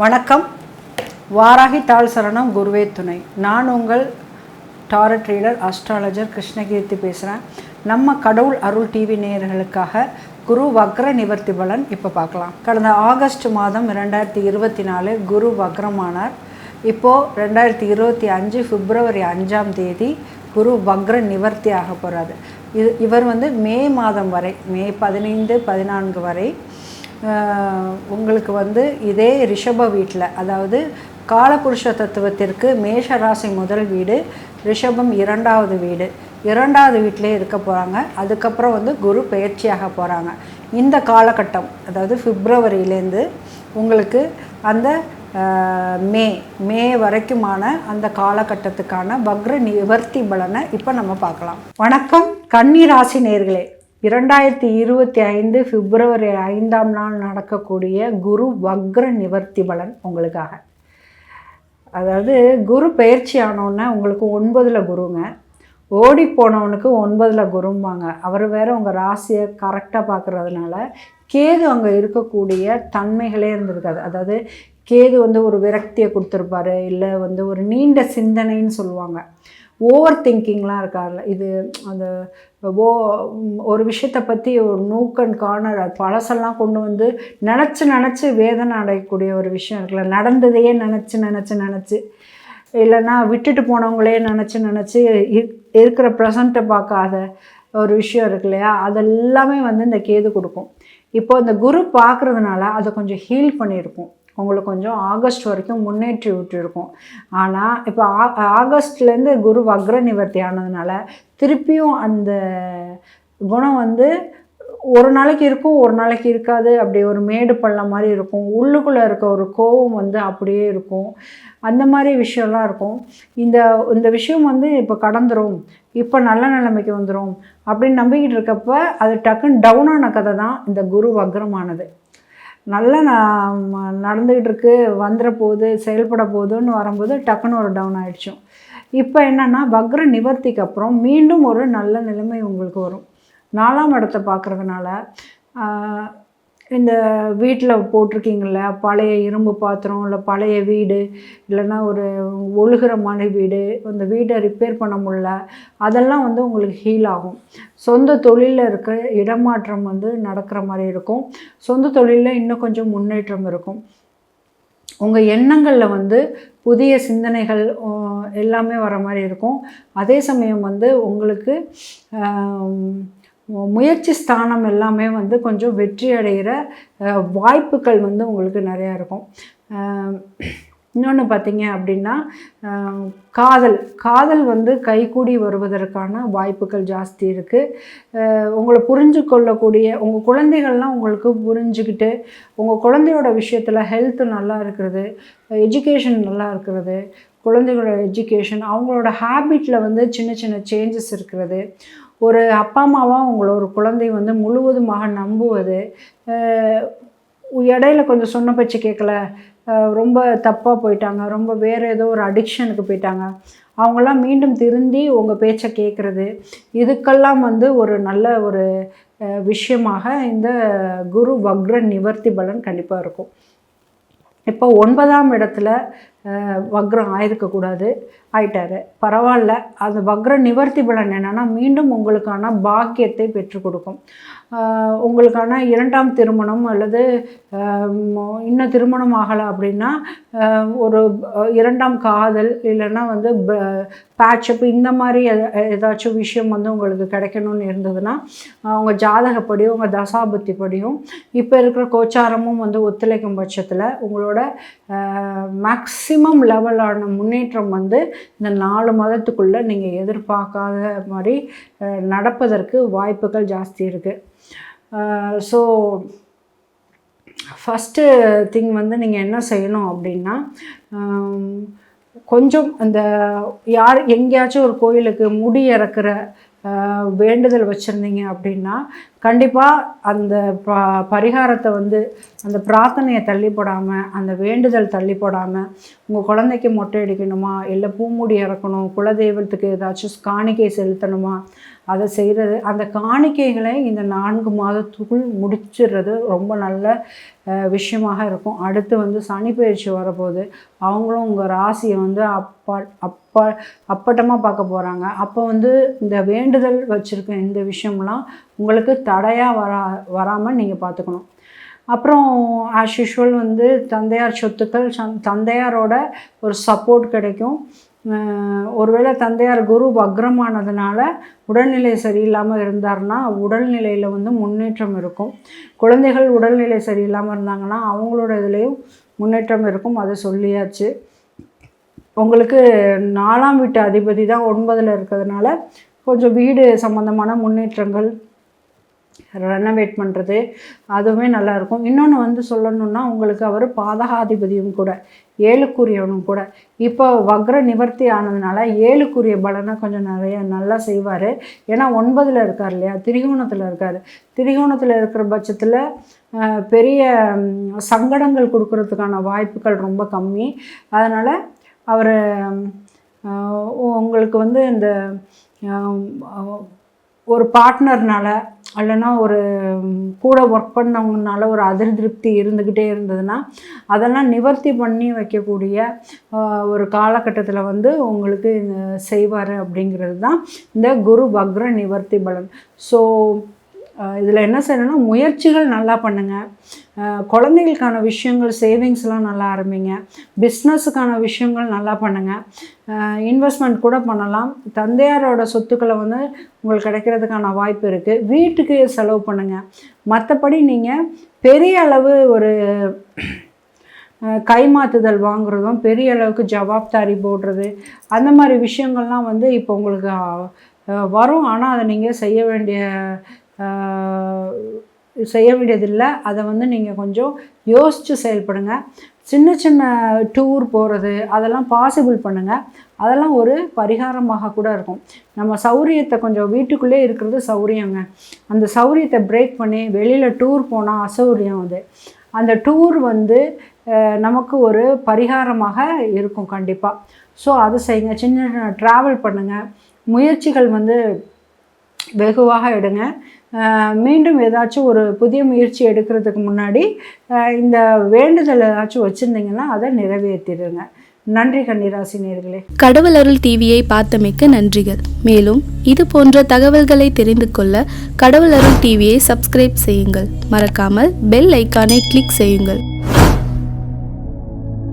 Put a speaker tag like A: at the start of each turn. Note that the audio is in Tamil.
A: வணக்கம். வாராகி தாள் சரணம் குருவே துணை. நான் உங்கள் டாரட் ரீடர் அஸ்ட்ராலஜர் கிருஷ்ணகீர்த்தி பேசுகிறேன் நம்ம கடவுள் அருள் டிவி நேயர்களுக்காக குரு வக்ர நிவர்த்தி பலன் இப்போ பார்க்கலாம். கடந்த ஆகஸ்ட் மாதம் ரெண்டாயிரத்தி இருபத்தி நாலு குரு வக்ரமானார். இப்போது ரெண்டாயிரத்தி இருபத்தி அஞ்சு பிப்ரவரி அஞ்சாம் தேதி குரு வக்ர நிவர்த்தி ஆக போகிறாரு இது இவர் வந்து மே மாதம் வரை மே பதினைந்து பதினான்கு வரை உங்களுக்கு வந்து இதே ரிஷப வீட்டில் அதாவது காலபுருஷ தத்துவத்திற்கு மேஷ ராசி முதல் வீடு ரிஷபம் இரண்டாவது வீடு. இரண்டாவது வீட்டிலே இருக்க போகிறாங்க அதுக்கப்புறம் வந்து குரு பயிற்சியாக போகிறாங்க இந்த காலகட்டம் அதாவது பிப்ரவரியிலேருந்து உங்களுக்கு அந்த மே மே வரைக்குமான அந்த காலகட்டத்துக்கான வக்ர நிவர்த்தி பலனை இப்போ நம்ம பார்க்கலாம். வணக்கம் கன்னி ராசி நேர்களே. இரண்டாயிரத்தி இருபத்தி ஐந்து பிப்ரவரி ஐந்தாம் நாள் நடக்கக்கூடிய குரு வக்ர நிவர்த்தி பலன் உங்களுக்காக. அதாவது குரு பயிற்சி ஆனோன்னே உங்களுக்கு ஒன்பதில் குருங்க. ஓடி போனவனுக்கு ஒன்பதில் குரும்பாங்க. அவர் வேறு உங்கள் ராசியை கரெக்டாக பார்க்குறதுனால கேது அங்கே இருக்கக்கூடிய தன்மைகளே இருந்திருக்காது. அதாவது கேது வந்து ஒரு விரக்தியை கொடுத்துருப்பாரு இல்லை வந்து ஒரு நீண்ட சிந்தனைன்னு சொல்லுவாங்க. ஓவர் திங்கிங்லாம் இருக்கார்ல இது அந்த ஓ ஒரு விஷயத்தை பற்றி ஒரு நூக்கன் காணர் பழசெல்லாம் கொண்டு வந்து நினச்சி நினச்சி வேதனை அடையக்கூடிய ஒரு விஷயம் இருக்குல்ல. நடந்ததையே நினச்சி நினச்சி நினச்சி இல்லைன்னா விட்டுட்டு போனவங்களே நினச்சி நினச்சி இருக்கிற ப்ரெசண்ட்டை பார்க்காத ஒரு விஷயம் இருக்கு இல்லையா? அதெல்லாமே வந்து இந்த கேது கொடுக்கும். இப்போ இந்த குரு பார்க்குறதுனால அதை கொஞ்சம் ஹீல் பண்ணியிருக்கும். உங்களுக்கு கொஞ்சம் ஆகஸ்ட் வரைக்கும் முன்னேற்றி விட்டுருக்கும். ஆனால் இப்போ ஆ ஆகஸ்ட்லேருந்து குரு வக்ர நிவர்த்தி ஆனதுனால திருப்பியும் அந்த குணம் வந்து ஒரு நாளைக்கு இருக்கும் ஒரு நாளைக்கு இருக்காது. அப்படி ஒரு மேடு பள்ளம் மாதிரி இருக்கும். உள்ளுக்குள்ளே இருக்க ஒரு கோவம் வந்து அப்படியே இருக்கும். அந்த மாதிரி விஷயம்லாம் இருக்கும். இந்த இந்த விஷயம் வந்து இப்போ கடந்துரும். இப்போ நல்ல நிலைமைக்கு வந்துடும் அப்படின்னு நம்பிக்கிட்டு இருக்கப்ப அது டக்குன்னு டவுனான கதை தான் இந்த குரு வக்ரமானது. நல்லா நடந்துக்கிட்டு இருக்கு வந்துட போகுது செயல்பட போகுதுன்னு வரும்போது டக்குன்னு ஒரு டவுன் ஆகிடுச்சும் இப்போ என்னென்னா வக்ர நிவர்த்திக்கு அப்புறம் மீண்டும் ஒரு நல்ல நிலைமை உங்களுக்கு வரும். நாலாம் இடத்தை பார்க்குறதுனால இந்த வீட்டில் போட்டிருக்கீங்கள பழைய இரும்பு பாத்திரம் இல்லை பழைய வீடு இல்லைன்னா ஒரு ஒழுகிற மாதிரி வீடு அந்த வீடை ரிப்பேர் பண்ண முடில அதெல்லாம் வந்து உங்களுக்கு ஹீல் ஆகும். சொந்த தொழிலில் இருக்க இடமாற்றம் வந்து நடக்கிற மாதிரி இருக்கும். சொந்த தொழிலில் இன்னும் கொஞ்சம் முன்னேற்றம் இருக்கும். உங்கள் எண்ணங்களில் வந்து புதிய சிந்தனைகள் எல்லாமே வர மாதிரி இருக்கும். அதே சமயம் வந்து உங்களுக்கு முயற்சி ஸ்தானம் எல்லாமே வந்து கொஞ்சம் வெற்றி அடைகிற வாய்ப்புகள் வந்து உங்களுக்கு நிறையா இருக்கும். இன்னொன்று பார்த்தீங்க அப்படின்னா காதல். காதல் வந்து கைகூடி வருவதற்கான வாய்ப்புகள் ஜாஸ்தி இருக்குது உங்களை புரிஞ்சு கொள்ளக்கூடிய உங்கள் குழந்தைகள்லாம் உங்களுக்கு புரிஞ்சுக்கிட்டு உங்கள் குழந்தையோட விஷயத்தில் ஹெல்த்து நல்லா இருக்கிறது எஜுகேஷன் நல்லா இருக்கிறது குழந்தைகளோட எஜுகேஷன் அவங்களோட ஹேபிட்டில் வந்து சின்ன சின்ன சேஞ்சஸ் இருக்கிறது. ஒரு அப்பா அம்மாவாக உங்களை ஒரு குழந்தை வந்து முழுவதுமாக நம்புவது இடையில கொஞ்சம் சொன்ன பச்சு கேட்கல ரொம்ப தப்பாக போயிட்டாங்க ரொம்ப வேறு ஏதோ ஒரு அடிக்ஷனுக்கு போயிட்டாங்க. அவங்களாம் மீண்டும் திருந்தி உங்கள் பேச்சை கேட்குறது இதுக்கெல்லாம் வந்து ஒரு நல்ல ஒரு விஷயமாக இந்த குரு வக்ர நிவர்த்தி பலன் கண்டிப்பாக இருக்கும். இப்போ ஒன்பதாம் இடத்துல வக்ரம் ஆயிருக்கக்கூடாது. ஆயிட்டாரு. பரவாயில்ல. அந்த வக்ர நிவர்த்தி பலன் என்னென்னா மீண்டும் உங்களுக்கான பாக்கியத்தை பெற்றுக் கொடுக்கும். உங்களுக்கான இரண்டாம் திருமணம் அல்லது இன்னும் திருமணம் ஆகலை அப்படின்னா ஒரு இரண்டாம் காதல் இல்லைன்னா வந்து பேட்சப் இந்த மாதிரி ஏதாச்சும் விஷயம் வந்து உங்களுக்கு கிடைக்கணும்னு இருந்ததுன்னா அவங்க ஜாதகப்படியும் உங்கள் தசாபுத்திப்படியும் இப்போ இருக்கிற கோச்சாரமும் வந்து ஒத்துழைக்கும் பட்சத்தில் உங்களோட மேக்ஸ் மேக்ஸிமம் லெவலான முன்னேற்றம் வந்து இந்த நாலு மாதத்துக்குள்ளே நீங்கள் எதிர்பார்க்காத மாதிரி நடப்பதற்கு வாய்ப்புகள் ஜாஸ்தி இருக்குது ஸோ ஃபஸ்ட்டு திங் வந்து நீங்கள் என்ன செய்யணும் அப்படின்னா கொஞ்சம் அந்த யார் எங்கேயாச்சும் ஒரு கோயிலுக்கு முடி இறக்குற வேண்டுதல் வச்சுருந்தீங்க அப்படின்னா கண்டிப்பாக அந்த ப பரிகாரத்தை வந்து அந்த பிரார்த்தனையை தள்ளி போடாமல் அந்த வேண்டுதல் தள்ளி போடாமல் உங்கள் குழந்தைக்கு மொட்டை அடிக்கணுமா? இல்லை பூமுடி இறக்கணும்? குலதெய்வத்துக்கு ஏதாச்சும் காணிக்கை செலுத்தணுமா? அதை செய்கிறது அந்த காணிக்கைகளை இந்த நான்கு மாதத்துக்குள் முடிச்சிடுறது ரொம்ப நல்ல விஷயமாக இருக்கும். அடுத்து வந்து சனி பயிற்சி வரப்போகுது. அவங்களும் உங்கள் ராசியை வந்து அப்பா அப்பா அப்பட்டமாக பார்க்க போகிறாங்க அப்போ வந்து இந்த வேண்டுதல் வச்சுருக்க இந்த விஷயம்லாம் உங்களுக்கு தடையாக வரா வராமல் நீங்கள் பார்த்துக்கணும் அப்புறம் ஆஸ் யூஷுவல் வந்து தந்தையார் சொத்துக்கள் தந்தையாரோட ஒரு சப்போர்ட் கிடைக்கும். ஒருவேளை தந்தையார் குரு வக்ரமானதுனால உடல்நிலை சரியில்லாமல் இருந்தாருன்னா உடல்நிலையில் வந்து முன்னேற்றம் இருக்கும். குழந்தைகள் உடல்நிலை சரியில்லாமல் இருந்தாங்கன்னா அவங்களோட இதுலேயும் முன்னேற்றம் இருக்கும். அதை சொல்லியாச்சு. உங்களுக்கு நாலாம் வீட்டு அதிபதி தான் ஒன்பதில் இருக்கிறதுனால கொஞ்சம் வீடு சம்மந்தமான முன்னேற்றங்கள் ரெனோவேட் பண்ணுறது அதுவுமே நல்லாயிருக்கும் இன்னொன்று வந்து சொல்லணுன்னா உங்களுக்கு அவர் பாதகாதிபதியும் கூட ஏழுக்குரியவனும் கூட. இப்போ வக்ர நிவர்த்தி ஆனதுனால ஏழுக்குரிய பலனை கொஞ்சம் நிறைய நல்லா செய்வார். ஏன்னா ஒன்பதில் இருக்கார் இல்லையா? திரிகோணத்தில் இருக்கார். திரிகோணத்தில் இருக்கிற பட்சத்தில் பெரிய சங்கடங்கள் கொடுக்கறதுக்கான வாய்ப்புகள் ரொம்ப கம்மி. அதனால் அவர் உங்களுக்கு வந்து இந்த ஒரு பார்ட்னர்னால இல்லைன்னா ஒரு கூட ஒர்க் பண்ணவங்கனால ஒரு அதிருப்தி இருந்துக்கிட்டே இருந்ததுன்னா அதெல்லாம் நிவர்த்தி பண்ணி வைக்கக்கூடிய ஒரு காலகட்டத்தில் வந்து உங்களுக்கு செய்வார் அப்படிங்கிறது தான் இந்த குரு வக்ர நிவர்த்தி பலன். ஸோ இதில் என்ன செய்யணும்னா முயற்சிகள் நல்லா பண்ணுங்கள் குழந்தைகளுக்கான விஷயங்கள் சேவிங்ஸ்லாம் நல்லா ஆரம்பிங்க. பிஸ்னஸுக்கான விஷயங்கள் நல்லா பண்ணுங்கள் இன்வெஸ்ட்மெண்ட் கூட பண்ணலாம். தந்தையாரோட சொத்துக்களை வந்து உங்களுக்கு கிடைக்கிறதுக்கான வாய்ப்பு இருக்குது வீட்டுக்கு செலவு பண்ணுங்கள் மற்றபடி நீங்கள் பெரிய அளவு ஒரு கைமாற்றுதல் கைமாத்துதல் வாங்குறதும் பெரிய அளவுக்கு ஜவாப்தாரி போடுறது அந்த மாதிரி விஷயங்கள்லாம் வந்து இப்போ உங்களுக்கு வரும். ஆனால் அதை நீங்கள் செய்ய வேண்டிய செய்ய வேண்டியதில்லை. அதை வந்து நீங்கள் கொஞ்சம் யோசித்து செயல்படுங்க. சின்ன சின்ன டூர் போகிறது அதெல்லாம் பாசிபிள் பண்ணுங்கள் அதெல்லாம் ஒரு பரிகாரமாக கூட இருக்கும். நம்ம சௌரியத்தை கொஞ்சம் வீட்டுக்குள்ளே இருக்கிறது சௌரியங்க. அந்த சௌரியத்தை பிரேக் பண்ணி வெளியில் டூர் போனால் அசௌரியம் அது. அந்த டூர் வந்து நமக்கு ஒரு பரிகாரமாக இருக்கும் கண்டிப்பாக ஸோ அதை செய்யுங்க. சின்ன சின்ன ட்ராவல் பண்ணுங்கள் முயற்சிகள் வந்து வெகுவாக எடுங்க. மீண்டும் ஏதாச்சும் ஒரு புதிய முயற்சி எடுக்கிறதுக்கு முன்னாடி இந்த வேண்டுதல் ஏதாச்சும் வச்சுருந்தீங்கன்னா அதை நிறைவேற்றிடுங்க. நன்றி கன்னிராசி நேர்களே.
B: கடவுள் அருள் டிவியை பார்த்தமைக்கு நன்றிகள். மேலும் இது போன்ற தகவல்களை தெரிந்து கொள்ள கடவுள் அருள் டிவியை சப்ஸ்கிரைப் செய்யுங்கள். மறக்காமல் பெல் ஐக்கானை கிளிக் செய்யுங்கள்.